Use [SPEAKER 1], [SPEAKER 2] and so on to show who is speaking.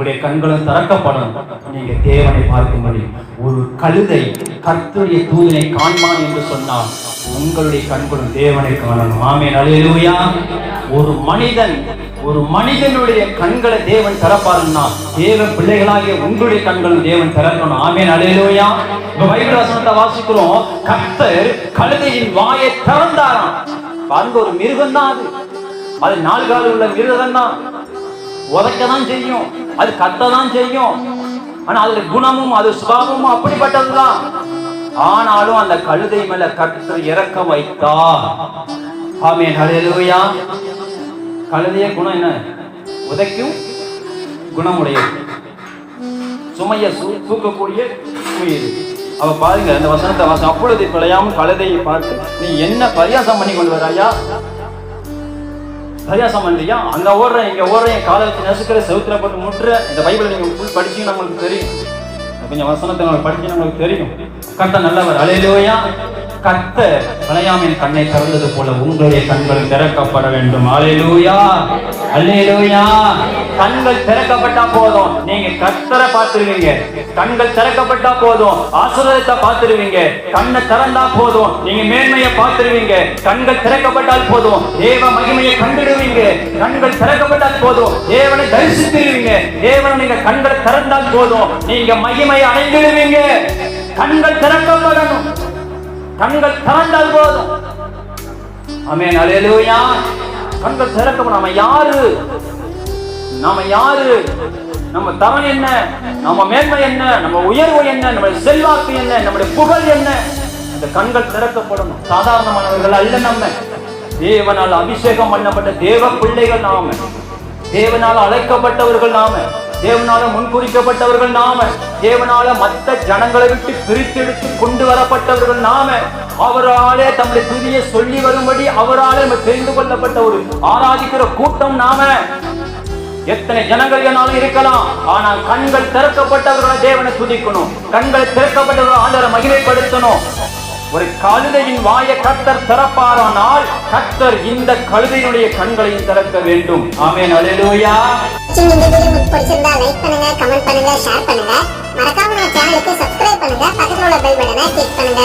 [SPEAKER 1] உங்களுடைய கண்களும் திறக்கப்படும் நீங்க தேவனை பார்க்கும்படி. ஒரு கழுதை கர்த்தருடைய தூதனை காண்பான் என்று சொன்னால் உங்களுடைய கண்களும் தேவனை காணணும். ஆமே அல்லேலூயா. ஒரு மனிதன் ஒரு மனிதனுடைய கண்களை தேவன் திறப்பாருன்னா தேவ பிள்ளைகளாகிய உங்களுடைய கண்களும் தேவன் திறக்கணும். ஆமே அல்லேலூயா. இப்ப பைபிள் வாசிக்கிறோம். கர்த்தர் கழுதையின் வாயை திறந்தாராம். பாருங்க ஒரு மிருகம் தான் அது. அது நாலு கால உள்ள மிருகம் தான் உதைக்க தான் செய்யும். அது கத்த தான் செய்யும். ஆனா அதுல குணமும் அது சுபாவமும் அப்படிப்பட்டதுதான். ஆனாலும் அந்த கழுதை மேல கற்று இறக்க வைத்தா ஆமே ஹalleluya. கழுதைய குணம் என்ன? உதைக்கும் குணமுடையது சுமைய தூக்கக்கூடிய உயிர் அவ பாருங்க அந்த வசனத்தை வாசம் அப்பொழுது பிழையாமல் கழுதையை பார்த்து நீ என்ன பரியாசம் பண்ணி கொண்டு வராயா பரியாசம் இல்லையா? அங்க ஓடுறேன் இங்க ஓடுறேன் காலை வச்சு நசுக்கிற செவுத்துல போட்டு முட்டுற இந்த பைபிளை நீங்க ஃபுல் படிச்சீங்கன்னா உங்களுக்கு தெரியும். கொஞ்சம் வசனத்தை உங்களுக்கு படிச்சீங்கன்னா உங்களுக்கு தெரியும். கர்த்தர் நல்லவர். அலையிலோயா கத்த பிழையாமின் கண்ணை திறந்தது போல உங்களுடைய கண்கள் திறக்கப்பட வேண்டும். அலையலூயா அலையலூயா கண்கள் திறக்கப்பட்டா போதும். நீங்க கத்தரை பார்த்துருவீங்க. கண்கள் திறக்கப்பட்டா போதும். ஆசீர்வாதத்தை பார்த்துருவீங்க. கண்ணை திறந்தா போதும். நீங்க மேன்மையை பார்த்துருவீங்க. கண்கள் திறக்கப்பட்டால் போதும். தேவ மகிமையை கண்டிடுவீங்க. கண்கள் திறக்கப்பட்டால் போதும். தேவனை தரிசித்துருவீங்க. தேவனை நீங்க கண்கள் திறந்தால் போதும். நீங்க மகிமையை அடைந்துடுவீங்க. கண்கள் திறக்கப்படணும். கண்கள் திறந்தால் போதும். ஆமென் அல்லேலூயா கண்கள் திறக்கப்படும். நம்ம யாரு? நாம யாரு? நம்ம தரம் என்ன? நம்ம மேன்மை என்ன? நம்ம உயர்வு என்ன? நம்முடைய செல்வாக்கு என்ன? நம்முடைய புகழ் என்ன? அந்த கண்கள் திறக்கப்படணும் சாதாரணமானவர்கள் அல்ல நம்ம. தேவனால் அபிஷேகம் பண்ணப்பட்ட தேவ பிள்ளைகள் நாம. தேவனால் அழைக்கப்பட்டவர்கள் நாம. தேவனால முன்குறிக்கப்பட்டவர்கள் நாம. தேவனால மற்ற ஜனங்களை விட்டு பிரித்தெடுத்து கொண்டு வரப்பட்டவர்கள் நாம. அவராலே தம்முடைய துதியை சொல்லி வரும்படி அவராலே நம்ம தெரிந்து கொள்ளப்பட்ட ஒரு ஆராதிக்கிற கூட்டம் நாம. எத்தனை ஜனங்கள் என்னாலும் இருக்கலாம். ஆனால் கண்கள் திறக்கப்பட்டவர்களை தேவனை துதிக்கணும். கண்கள் திறக்கப்பட்டவர்கள் ஆண்டரை மகிமைப்படுத்தணும். ஒரு கழுதையின் வாயை கத்தர் திறப்பாரானால் கத்தர் இந்த கழுதையினுடைய கண்களையும் திறக்க வேண்டும். ஆமேன். அல்லேலூயா.
[SPEAKER 2] இந்த வீடியோ பிடிச்சிருந்தா லைக் பண்ணுங்க கமெண்ட் பண்ணுங்க ஷேர் பண்ணுங்க. மறக்காம நம்ம சேனலுக்கு சப்ஸ்கிரைப் பண்ணுங்க. பக்கத்துல உள்ள பெல் பட்டனை கிளிக் பண்ணுங்க.